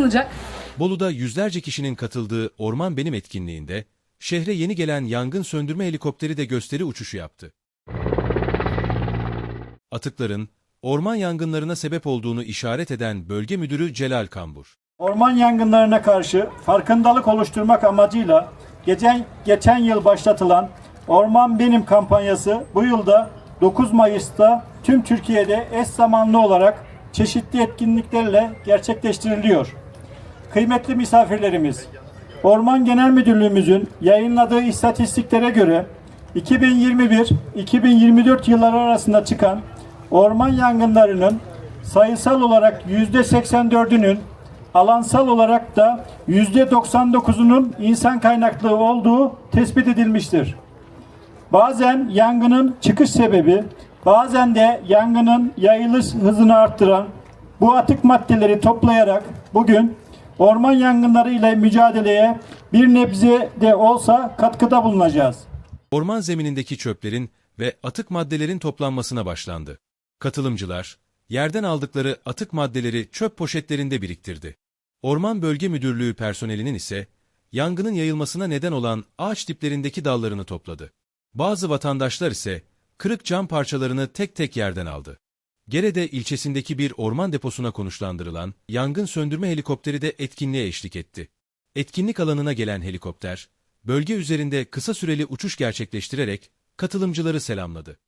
sağlanacak. Bolu'da yüzlerce kişinin katıldığı Orman Benim etkinliğinde, şehre yeni gelen yangın söndürme helikopteri de gösteri uçuşu yaptı. Atıkların, orman yangınlarına sebep olduğunu işaret eden bölge müdürü Celal Kambur. Orman yangınlarına karşı farkındalık oluşturmak amacıyla geçen, geçen yıl başlatılan Orman Benim kampanyası bu yılda 9 Mayıs'ta tüm Türkiye'de eş zamanlı olarak çeşitli etkinliklerle gerçekleştiriliyor. Kıymetli misafirlerimiz, Orman Genel Müdürlüğümüzün yayınladığı istatistiklere göre 2021-2024 yılları arasında çıkan orman yangınlarının sayısal olarak %84'ünün alansal olarak da %99'unun insan kaynaklı olduğu tespit edilmiştir. Bazen yangının çıkış sebebi, bazen de yangının yayılış hızını arttıran bu atık maddeleri toplayarak bugün orman yangınları ile mücadeleye bir nebze de olsa katkıda bulunacağız. Orman zeminindeki çöplerin ve atık maddelerin toplanmasına başlandı. Katılımcılar, yerden aldıkları atık maddeleri çöp poşetlerinde biriktirdi. Orman Bölge Müdürlüğü personelinin ise yangının yayılmasına neden olan ağaç diplerindeki dallarını topladı. Bazı vatandaşlar ise kırık cam parçalarını tek tek yerden aldı. Gerede ilçesindeki bir orman deposuna konuşlandırılan yangın söndürme helikopteri de etkinliğe eşlik etti. Etkinlik alanına gelen helikopter, bölge üzerinde kısa süreli uçuş gerçekleştirerek katılımcıları selamladı.